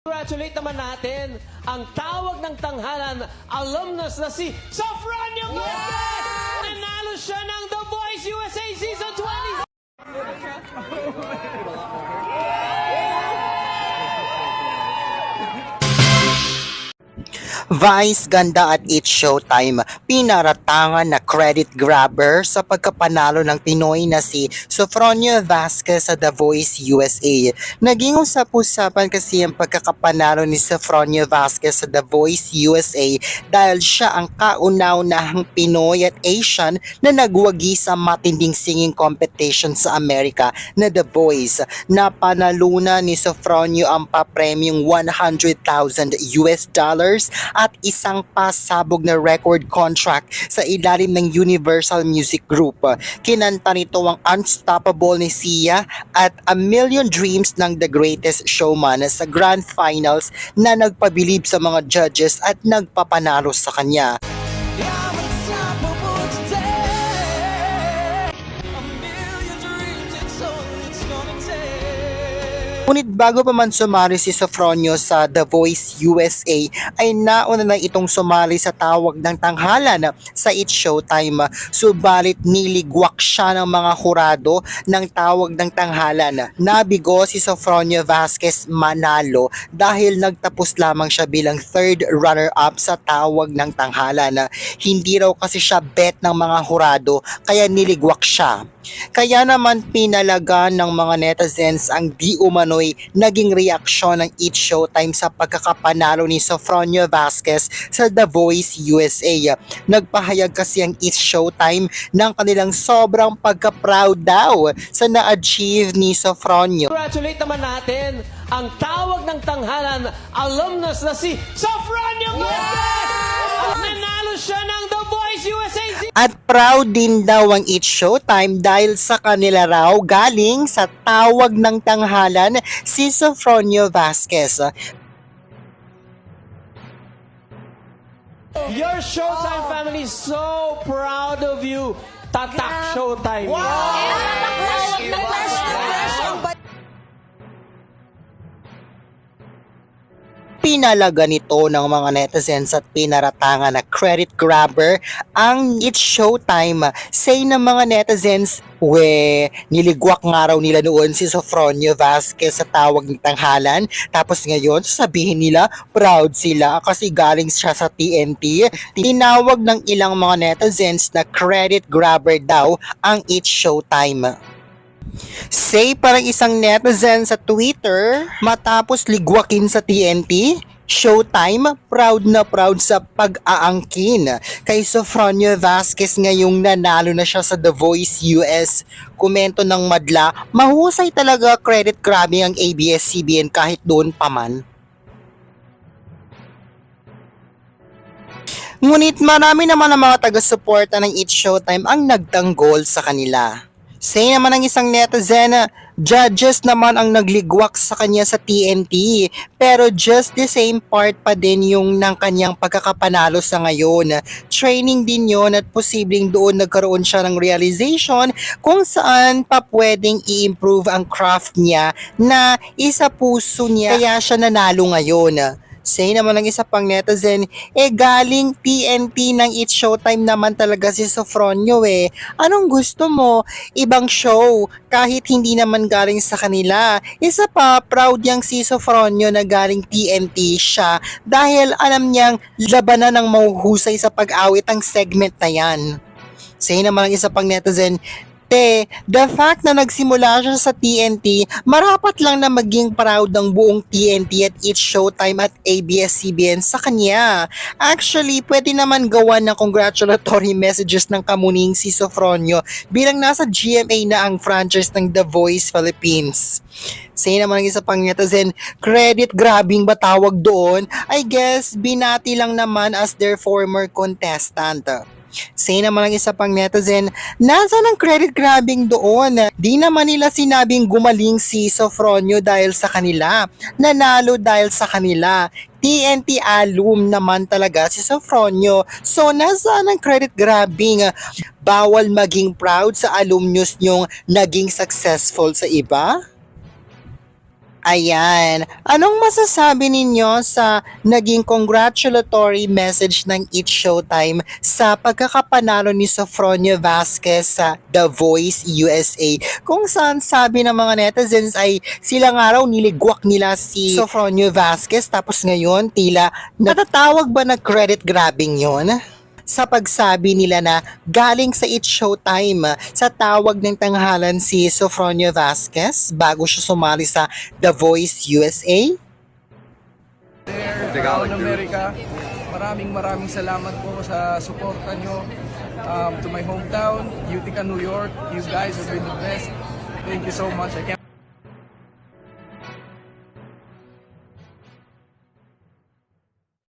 Congratulate naman natin ang tawag ng tanghalan alumnus na si Sofranio Marquez! Nanalo siya ng The Voice USA Season 20! Vice Ganda at It's Showtime, pinaratangan na credit grabber sa pagkapanalo ng Pinoy na si Sofronio Vasquez sa The Voice USA. Naging usap-usapan kasi ang pagkakapanalo ni Sofronio Vasquez sa The Voice USA dahil siya ang kauna-unahang Pinoy at Asian na nagwagi sa matinding singing competition sa Amerika na The Voice. Napanaluna ni Sofronio ang papremyong 100,000 US dollars at isang pasabog na record contract sa ilalim ng Universal Music Group. Kinanta nito ang Unstoppable ni Sia at A Million Dreams ng The Greatest Showman sa Grand Finals na nagpabilib sa mga judges at nagpapanalo sa kanya. Ngunit bago pa man sumali si Sofronio sa The Voice USA ay nauna na itong sumali sa tawag ng tanghalan sa It's Showtime. Subalit niligwak siya ng mga hurado ng tawag ng tanghalan. Nabigo si Sofronio Vasquez Manalo dahil nagtapos lamang siya bilang third runner-up sa tawag ng tanghalan. Hindi raw kasi siya bet ng mga hurado kaya niligwak siya. Kaya naman pinalaga ng mga netizens ang di umano'y naging reaksyon ng It Showtime sa pagkakapanalo ni Sofronio Vasquez sa The Voice USA. Nagpahayag kasi ang It Showtime ng kanilang sobrang pagka-proud daw sa na-achieve ni Sofronio. Congratulate naman natin ang tawag ng tanghalan alumnus na si Sofranio Marquez! Nanalo siya ng The USA Season At proud din daw ang It Showtime dahil sa kanila raw galing sa tawag ng tanghalan si Sofronio Vasquez. Your Showtime family is so proud of you. Tatak Showtime. Pinalaga nito ng mga netizens at pinaratangan na credit grabber ang It's Showtime. Say ng mga netizens, we, niligwak nga raw nila noon si Sofronio Vasquez sa tawag ng tanghalan. Tapos ngayon, sasabihin nila, proud sila kasi galing siya sa TNT. Tinawag ng ilang mga netizens na credit grabber daw ang It's Showtime. Say parang isang netizen sa Twitter matapos ligwakin sa TNT, Showtime, proud na proud sa pag-aangkin kay Sofronio Vasquez ngayong nanalo na siya sa The Voice US. Komento ng madla, mahusay talaga credit grabbing ang ABS-CBN kahit doon pa man. Ngunit marami naman ang mga taga-suporta ng It's Showtime ang nagtanggol sa kanila. Say naman ng isang netizen judges naman ang nagligwak sa kanya sa TNT pero just the same part pa din yung ng kanyang pagkakapanalo sa ngayon. Training din yon at posibleng doon nagkaroon siya ng realization kung saan pa pwedeng i-improve ang craft niya na isa puso niya kaya siya nanalo ngayon. Say naman ng isa pang netizen, eh galing TNT ng It's Showtime naman talaga si Sofronio eh. Anong gusto mo? Ibang show, kahit hindi naman galing sa kanila. Isa pa, proud yang si Sofronio na galing TNT siya dahil alam niyang labanan ng mahuhusay sa pag-awit ang segment na yan. Say naman ng isa pang netizen, Te, the fact na nagsimula siya sa TNT, marapat lang na maging proud ng buong TNT at It's Showtime at ABS-CBN sa kanya. Actually, pwede naman gawa ng congratulatory messages ng kamuning si Sofronio bilang nasa GMA na ang franchise ng The Voice Philippines. Say naman ng isa pang netizen, credit grabbing ba tawag doon? I guess, binati lang naman as their former contestant. Say naman ng isa pang netizen, nasa ng credit grabbing doon? Di naman nila sinabing gumaling si Sofronio dahil sa kanila. Nanalo dahil sa kanila. TNT alum naman talaga si Sofronio. So, nasa ng credit grabbing? Bawal maging proud sa alumnus nyong naging successful sa iba? Ayan. Anong masasabi ninyo sa naging congratulatory message ng It Showtime sa pagkakapanalo ni Sofronio Vasquez sa The Voice USA? Kung saan sabi ng mga netizens ay sila nga raw niligwak nila si Sofronio Vasquez tapos ngayon tila natatawag ba na credit grabbing yon? Sa pagsabi nila na galing sa It Showtime sa tawag ng tanghalan si Sofronio Vasquez bago siya sumali sa The Voice USA. there, Tagalog America. Maraming maraming salamat po sa suporta nyo um, to my hometown, Utica, New York. You guys have been the best. Thank you so much. I can't